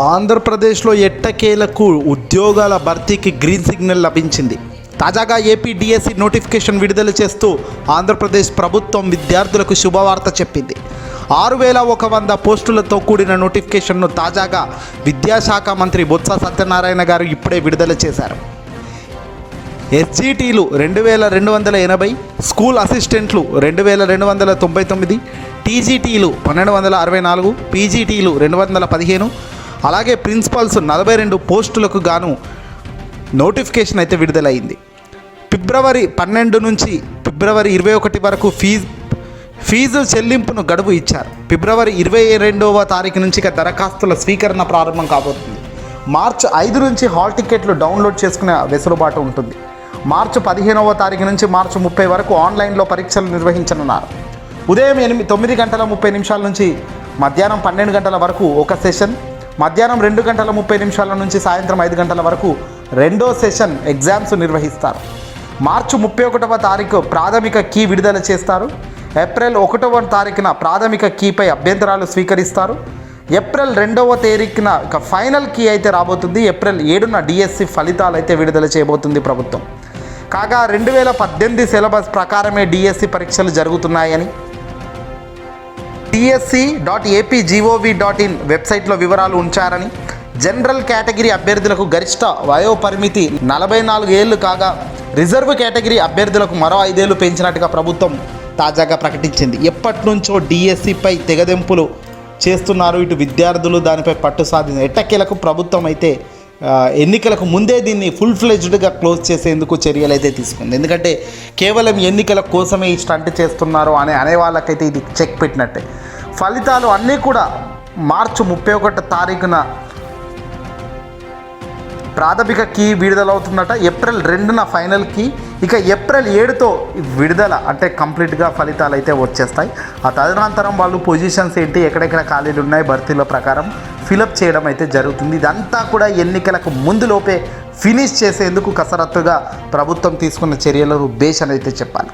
ఆంధ్రప్రదేశ్లో ఎట్టకేలకు ఉద్యోగాల భర్తీకి గ్రీన్ సిగ్నల్ లభించింది. తాజాగా ఏపీ డిఎస్సి నోటిఫికేషన్ విడుదల చేస్తూ ఆంధ్రప్రదేశ్ ప్రభుత్వం విద్యార్థులకు శుభవార్త చెప్పింది. ఆరు వేల ఒక వంద పోస్టులతో కూడిన నోటిఫికేషన్ను తాజాగా విద్యాశాఖ మంత్రి బొత్స సత్యనారాయణ గారు ఇప్పుడే విడుదల చేశారు. ఎస్జిటీలు రెండు వేల రెండు వందల ఎనభై స్కూల్ అసిస్టెంట్లు రెండు వేల రెండు వందల తొంభై తొమ్మిది టీజీటీలు పన్నెండు వందల అరవై నాలుగు పీజీటీలు రెండు వందల పదిహేను అలాగే ప్రిన్సిపల్స్ నలభై రెండు పోస్టులకు గాను నోటిఫికేషన్ అయితే విడుదలైంది. ఫిబ్రవరి పన్నెండు నుంచి ఫిబ్రవరి ఇరవై ఒకటి వరకు ఫీజు ఫీజు చెల్లింపును గడువు ఇచ్చారు. ఫిబ్రవరి ఇరవై రెండవ తారీఖు నుంచి ఇక దరఖాస్తుల స్వీకరణ ప్రారంభం కాబోతుంది. మార్చి ఐదు నుంచి హాల్ టికెట్లు డౌన్లోడ్ చేసుకునే వెసులుబాటు ఉంటుంది. మార్చి పదిహేనవ తారీఖు నుంచి మార్చి ముప్పై వరకు ఆన్లైన్లో పరీక్షలు నిర్వహించనున్నారు. ఉదయం ఎనిమిది తొమ్మిది గంటల ముప్పై నిమిషాల నుంచి మధ్యాహ్నం పన్నెండు గంటల వరకు ఒక సెషన్ మధ్యాహ్నం రెండు గంటల ముప్పై నిమిషాల నుంచి సాయంత్రం ఐదు గంటల వరకు రెండో సెషన్ ఎగ్జామ్స్ నిర్వహిస్తారు. మార్చి ముప్పై ఒకటవ తారీఖు ప్రాథమిక కీ విడుదల చేస్తారు. ఏప్రిల్ ఒకటవ తారీఖున ప్రాథమిక కీపై అభ్యంతరాలు స్వీకరిస్తారు. ఏప్రిల్ రెండవ తేదీన ఇక ఫైనల్ కీ అయితే రాబోతుంది. ఏప్రిల్ ఏడున డిఎస్సి ఫలితాలు అయితే విడుదల చేయబోతుంది ప్రభుత్వం. కాగా రెండు వేల పద్దెనిమిది సిలబస్ ప్రకారమే డిఎస్సి పరీక్షలు జరుగుతున్నాయని TSC dot AP GOV dot in వెబ్సైట్లో వివరాలు ఉంచారని జనరల్ కేటగిరీ అభ్యర్థులకు గరిష్ట వయోపరిమితి నలభై నాలుగు ఏళ్ళు కాగా రిజర్వ్ కేటగిరీ అభ్యర్థులకు మరో ఐదేళ్ళు పెంచినట్టుగా ప్రభుత్వం తాజాగా ప్రకటించింది. ఎప్పటి నుంచో డిఎస్సిపై తెగదెంపులు చేస్తున్నారు ఇటు విద్యార్థులు దానిపై పట్టు సాధించారు ఎట్టకేలకు ప్రభుత్వం అయితే ఎన్నికలకు ముందే దీన్ని ఫుల్ ఫ్లెజ్డ్గా క్లోజ్ చేసేందుకు చర్యలు అయితే తీసుకుంది. ఎందుకంటే కేవలం ఎన్నికల కోసమే ఈ స్టంట్ చేస్తున్నారు అనే అనే వాళ్ళకైతే ఇది చెక్ పెట్టినట్టే. ఫలితాలు అన్నీ కూడా మార్చి ముప్పై ఒకటి తారీఖున ప్రాథమిక కీ విడుదలవుతుందట. ఏప్రిల్ రెండున ఫైనల్ కీ. ఇక ఏప్రిల్ ఏడుతో విడుదల అంటే కంప్లీట్గా ఫలితాలు అయితే వచ్చేస్తాయి. ఆ తదనంతరం వాళ్ళు పొజిషన్స్ ఏంటి ఎక్కడెక్కడ ఖాళీలు ఉన్నాయి భర్తీల ప్రకారం ఫిలప్ చేయడం అయితే జరుగుతుంది. ఇదంతా కూడా ఎన్నికలకు ముందులోపే ఫినిష్ చేసేందుకు కసరత్తుగా ప్రభుత్వం తీసుకున్న చర్యలను బేస్ అని అయితే చెప్పాలి.